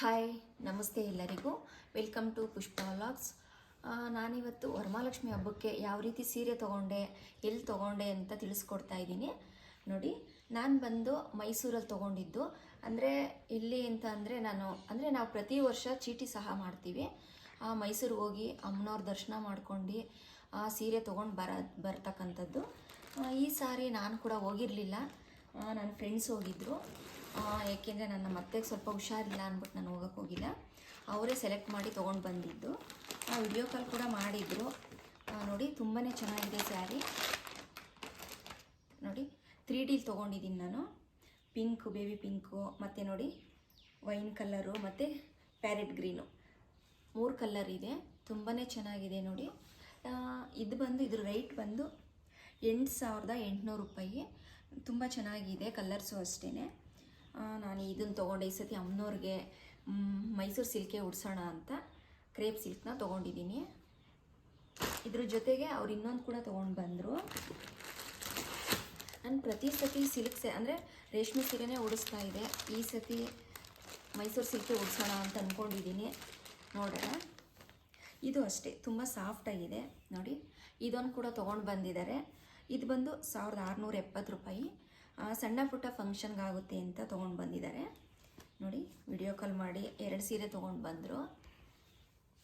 Hi, ನಮಸ್ತೆ ಎಲ್ಲರಿಗೂ. Welcome to Pushpa vlogs ನಾನಿವತ್ತು ವರಮಹಾಲಕ್ಷ್ಮಿ ಹಬ್ಬಕ್ಕೆ ಯಾವ ರೀತಿ ಸೀರೆ ತೊಗೊಂಡೆ, ಎಲ್ಲಿ ತೊಗೊಂಡೆ ಅಂತ ತಿಳಿಸ್ಕೊಡ್ತಾ ಇದ್ದೀನಿ. ನೋಡಿ, ನಾನು ಬಂದು ಮೈಸೂರಲ್ಲಿ ತೊಗೊಂಡಿದ್ದು. ಅಂದರೆ ಇಲ್ಲಿ ಅಂತ ಅಂದರೆ ನಾನು, ಅಂದರೆ ನಾವು ಪ್ರತಿ ವರ್ಷ ಚೀಟಿ ಸಹ ಮಾಡ್ತೀವಿ. ಮೈಸೂರಿಗೆ ಹೋಗಿ ಅಮ್ಮನವ್ರ ದರ್ಶನ ಮಾಡ್ಕೊಂಡು, ಆ, ಸೀರೆ ತೊಗೊಂಡು ಬರ, ಬರ್ತಕ್ಕಂಥದ್ದು. ಈ ಸಾರಿ ನಾನು ಕೂಡ ಹೋಗಿರಲಿಲ್ಲ. ನನ್ನ ಫ್ರೆಂಡ್ಸ್ ಹೋಗಿದ್ದರು ಏಕೆಂದರೆ ನನ್ನ ಮತ್ತೆಗೆ ಸ್ವಲ್ಪ ಹುಷಾರಿಲ್ಲ ಅಂದ್ಬಿಟ್ಟು ನಾನು ಹೋಗೋಕ್ಕೆ ಹೋಗಿಲ್ಲ. ಅವರೇ ಸೆಲೆಕ್ಟ್ ಮಾಡಿ ತೊಗೊಂಡು ಬಂದಿದ್ದು. ಆ ವಿಡಿಯೋ ಕಾಲ್ ಕೂಡ ಮಾಡಿದರು. ನೋಡಿ ತುಂಬಾ ಚೆನ್ನಾಗಿದೆ ಸ್ಯಾರಿ ನೋಡಿ ತ್ರೀ ಡಿಲ್ ತೊಗೊಂಡಿದ್ದೀನಿ ನಾನು. ಪಿಂಕು ಬೇಬಿ ಪಿಂಕು ಮತ್ತು ನೋಡಿ ವೈನ್ ಕಲ್ಲರು ಮತ್ತು ಪ್ಯಾರೆಟ್ ಗ್ರೀನು ಮೂರು ಕಲರ್ ಇದೆ. ತುಂಬಾ ಚೆನ್ನಾಗಿದೆ ನೋಡಿ. ಇದು ಬಂದು, ಇದ್ರ ರೇಟ್ ಬಂದು ಎಂಟು ಸಾವಿರದ ಎಂಟುನೂರು ರೂಪಾಯಿ. ತುಂಬ ಚೆನ್ನಾಗಿದೆ ಕಲರ್ಸು ಅಷ್ಟೇ ನಾನು ಇದನ್ನು ತೊಗೊಂಡೆ. ಈ ಸತಿ ಅಮ್ಮನವ್ರಿಗೆ ಮೈಸೂರು ಸಿಲ್ಕೆ ಉಡ್ಸೋಣ ಅಂತ ಕ್ರೇಪ್ ಸಿಲ್ಕ್ನ ತೊಗೊಂಡಿದ್ದೀನಿ. ಇದ್ರ ಜೊತೆಗೆ ಅವ್ರು ಇನ್ನೊಂದು ಕೂಡ ತೊಗೊಂಡು ಬಂದರು. ನಾನು ಪ್ರತಿ ಸತಿ ಸಿಲ್ಕ್ ಸೆ, ಅಂದರೆ ರೇಷ್ಮೆ ಸೀರೆನೇ ಉಡಿಸ್ತಾ ಇದೆ. ಈ ಸತಿ ಮೈಸೂರು ಸಿಲ್ಕೆ ಉಡ್ಸೋಣ ಅಂತ ಅಂದ್ಕೊಂಡಿದ್ದೀನಿ ನೋಡೋಣ. ಇದು ಅಷ್ಟೇ, ತುಂಬ ಸಾಫ್ಟಾಗಿದೆ ನೋಡಿ, ಇದೊಂದು ಕೂಡ ತೊಗೊಂಡು ಬಂದಿದ್ದಾರೆ. ಇದು ಬಂದು ಸಾವಿರದ ಆರುನೂರ ಎಪ್ಪತ್ತು ರೂಪಾಯಿ. ಸಣ್ಣ ಪುಟ್ಟ ಫಂಕ್ಷನ್ಗಾಗುತ್ತೆ ಅಂತ ತೊಗೊಂಡು ಬಂದಿದ್ದಾರೆ. ನೋಡಿ ವಿಡಿಯೋ ಕಾಲ್ ಮಾಡಿ ಎರಡು ಸೀರೆ ತೊಗೊಂಡು ಬಂದರು.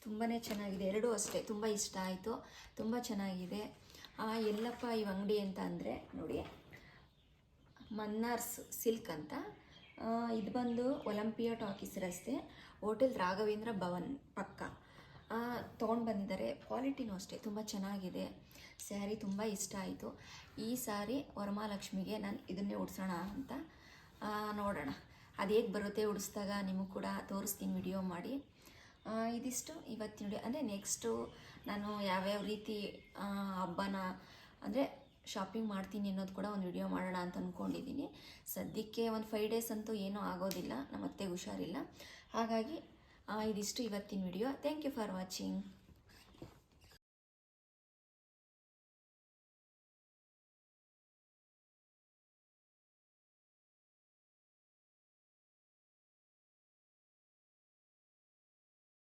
ತುಂಬಾ ಚೆನ್ನಾಗಿದೆ. ಎರಡೂ ಅಷ್ಟೇ, ತುಂಬ ಇಷ್ಟ ಆಯಿತು. ತುಂಬ ಚೆನ್ನಾಗಿದೆ. ಎಲ್ಲಪ್ಪ, ಈ ಅಂಗಡಿ ಅಂತ ಅಂದರೆ, ನೋಡಿ, ಮನ್ನಾರ್ಸ್ ಸಿಲ್ಕ್ ಅಂತ. ಇದು ಬಂದು ಒಲಂಪಿಯಾ ಟಾಕೀಸ್ ರಸ್ತೆ. ಹೋಟೆಲ್ ರಾಘವೇಂದ್ರ ಭವನ್, ಪಕ್ಕ. ತೊಗೊಂಡು ಬಂದಿದ್ದಾರೆ. ಕ್ವಾಲಿಟಿನೂ ಅಷ್ಟೇ, ತುಂಬ ಚೆನ್ನಾಗಿದೆ. ಸ್ಯಾರಿ ತುಂಬ ಇಷ್ಟ ಆಯಿತು. ಈ ಸಾರಿ ವರಮಹಾಲಕ್ಷ್ಮಿಗೆ ನಾನು ಇದನ್ನೇ ಉಡ್ಸೋಣ ಅಂತ ನೋಡೋಣ. ಅದು ಹೇಗೆ ಬರುತ್ತೆ ಉಡಿಸ್ದಾಗ ನಿಮಗೆ ಕೂಡ ತೋರಿಸ್ತೀನಿ ವಿಡಿಯೋ ಮಾಡಿ. ಇದಿಷ್ಟು ಇವತ್ತಿನ ವಿಡಿಯೋ. ಅಂದರೆ ನೆಕ್ಸ್ಟು ನಾನು ಯಾವ್ಯಾವ ರೀತಿ ಹಬ್ಬನ, ಅಂದರೆ ಶಾಪಿಂಗ್ ಮಾಡ್ತೀನಿ ಅನ್ನೋದು ಕೂಡ ಒಂದು ವಿಡಿಯೋ ಮಾಡೋಣ ಅಂತ ಅಂದ್ಕೊಂಡಿದ್ದೀನಿ ಸದ್ಯಕ್ಕೆ ಒಂದು ಫೈವ್ ಡೇಸ್ ಅಂತೂ ಏನೂ ಆಗೋದಿಲ್ಲ ನಮ್ಮ ಅತ್ತೆಗೆ ಹುಷಾರಿಲ್ಲ. ಹಾಗಾಗಿ ಇದಿಷ್ಟು ಇವತ್ತಿನ video thank you for watching